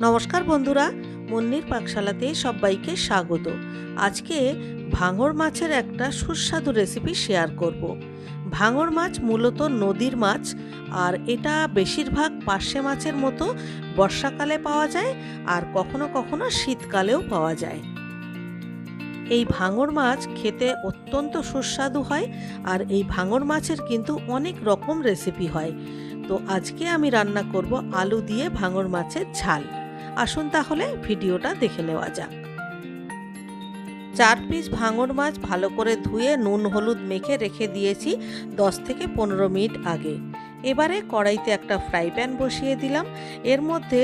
নমস্কার বন্ধুরা, মুন্নির পাকশালাতে সবাইকে স্বাগত। আজকে ভাঙর মাছের একটা সুস্বাদু রেসিপি শেয়ার করব। ভাঙর মাছ মূলত নদীর মাছ, আর এটা বেশিরভাগ পার্শে মাছের মতো বর্ষাকালে পাওয়া যায়, আর কখনো কখনো শীতকালেও পাওয়া যায়। এই ভাঙর মাছ খেতে অত্যন্ত সুস্বাদু হয়, আর এই ভাঙর মাছের কিন্তু অনেক রকম রেসিপি হয়। তো আজকে আমি রান্না করব আলু দিয়ে ভাঙর মাছের ঝাল। আসুন তাহলে ভিডিওটা দেখে নেওয়া যাক। চার পিস ভাঙর মাছ ভালো করে ধুয়ে নুন হলুদ মেখে রেখে দিয়েছি দশ থেকে পনেরো মিনিট আগে। এবারে কড়াইতে একটা ফ্রাই প্যান বসিয়ে দিলাম। এর মধ্যে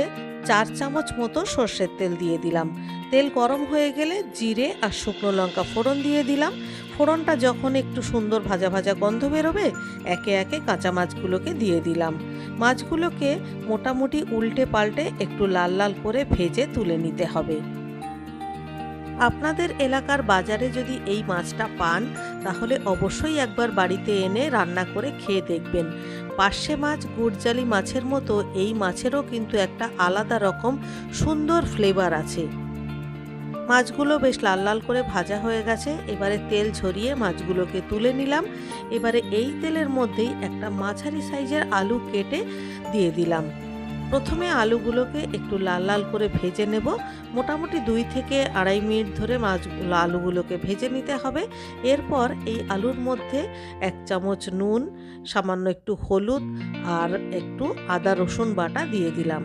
চার চামচ মতো সর্ষের তেল দিয়ে দিলাম। তেল গরম হয়ে গেলে জিরে আর শুকনো লঙ্কা ফোড়ন দিয়ে দিলাম। ফোড়নটা যখন একটু সুন্দর ভাজা ভাজা গন্ধ বেরোবে, একে একে কাঁচা মাছগুলোকে দিয়ে দিলাম। মাছগুলোকে মোটামুটি উল্টে পাল্টে একটু লাল লাল করে ভেজে তুলে নিতে হবে। আপনাদের এলাকার বাজারে যদি এই মাছটা পান, তাহলে অবশ্যই একবার বাড়িতে এনে রান্না করে খেয়ে দেখবেন। পার্শে মাছ, গুড়জালি মাছের মতো এই মাছেরও কিন্তু একটা আলাদা রকম সুন্দর ফ্লেভার আছে। মাছগুলো বেশ লাল লাল করে ভাজা হয়ে গেছে, এবারে তেল ঝরিয়ে মাছগুলোকে তুলে নিলাম। এবারে এই তেলের মধ্যেই একটা মাঝারি সাইজের আলু কেটে দিয়ে দিলাম। প্রথমে আলুগুলোকে একটু লাল লাল করে ভেজে নেব। মোটামুটি দুই থেকে আড়াই মিনিট ধরে মাছ আলুগুলোকে ভেজে নিতে হবে। এরপর এই আলুর মধ্যে এক চামচ নুন, সামান্য একটু হলুদ আর একটু আদা, রসুন বাটা দিয়ে দিলাম।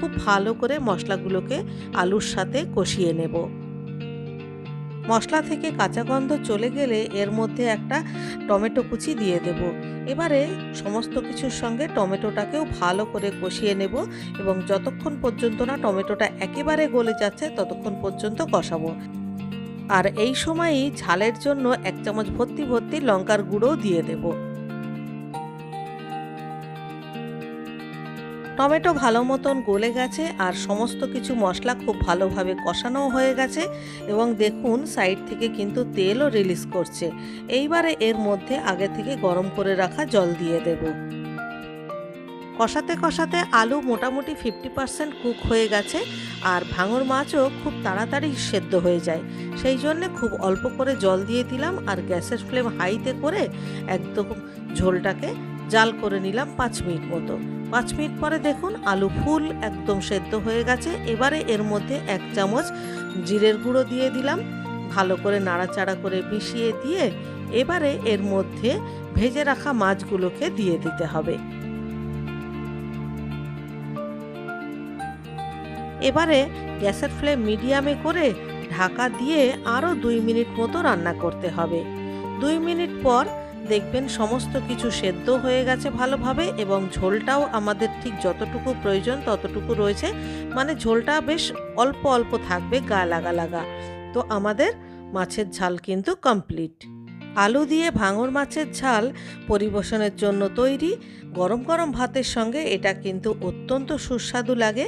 খুব ভালো করে মশলাগুলোকে আলুর সাথে কষিয়ে নেব। মশলা থেকে কাঁচা গন্ধ চলে গেলে এর মধ্যে একটা টমেটো কুচি দিয়ে দেব। এবারে সমস্ত কিছুর সঙ্গে টমেটোটাকেও ভালো করে কষিয়ে নেব এবং যতক্ষণ পর্যন্ত না টমেটোটা একেবারে গলে যাচ্ছে ততক্ষণ পর্যন্ত কষাবো। আর এই সময়ই ঝালের জন্য এক চামচ ভর্তি ভর্তি লঙ্কার গুঁড়ো দিয়ে দেবো। টমেটো ভালো মতন গলে গেছে আর সমস্ত কিছু মশলা খুব ভালোভাবে কষানো হয়ে গেছে এবং দেখুন সাইড থেকে কিন্তু তেলও রিলিজ করছে। এইবারে এর মধ্যে আগে থেকে গরম করে রাখা জল দিয়ে দেব। কষাতে কষাতে আলু মোটামুটি ফিফটি পার্সেন্ট কুক হয়ে গেছে আর ভাঙর মাছও খুব তাড়াতাড়ি সেদ্ধ হয়ে যায়। সেই জন্যে খুব অল্প করে জল দিয়ে দিলাম আর গ্যাসের ফ্লেম হাইতে করে একদম ঝোলটাকে জাল করে নিলাম পাঁচ মিনিট মতো। পাঁচ মিনিট পরে দেখুন আলু ফুল একদম সেদ্ধ হয়ে গেছে। এবারে এর মধ্যে এক চামচ জিরের গুঁড়ো দিয়ে দিলাম। ভালো করে নাড়াচাড়া করে মিশিয়ে দিয়ে এবারে এর মধ্যে ভেজে রাখা মাছগুলোকে দিয়ে দিতে হবে। এবারে গ্যাসের ফ্লেম মিডিয়ামে করে ঢাকা দিয়ে আরও দুই মিনিট মতো রান্না করতে হবে। দুই মিনিট পর দেখবেন সমস্ত কিছু সেদ্ধ হয়ে গেছে ভালোভাবে এবং ঝোলটাও আমাদের ঠিক যতটুকু প্রয়োজন ততটুকু রয়েছে। মানে ঝোলটা বেশ অল্প অল্প থাকবে গা লাগা লাগা। তো আমাদের মাছের ঝাল কিন্তু কমপ্লিট আলু দিয়ে ভাঙর মাছের ঝাল পরিবেশনের জন্য তৈরি। গরম গরম ভাতের সঙ্গে এটা কিন্তু অত্যন্ত সুস্বাদু লাগে।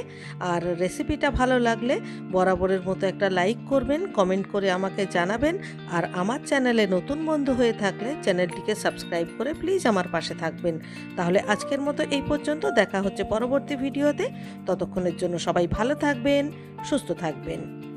আর রেসিপিটা ভালো লাগলে বরাবরের মতো একটা লাইক করবেন কমেন্ট করে আমাকে জানাবেন। আর আমার চ্যানেলে নতুন বন্ধু হয়ে থাকলে চ্যানেলটিকে সাবস্ক্রাইব করে প্লিজ আমার পাশে থাকবেন। তাহলে আজকের মতো এই পর্যন্ত, দেখা হচ্ছে পরবর্তী ভিডিওতে ততক্ষণের জন্য সবাই ভালো থাকবেন, সুস্থ থাকবেন।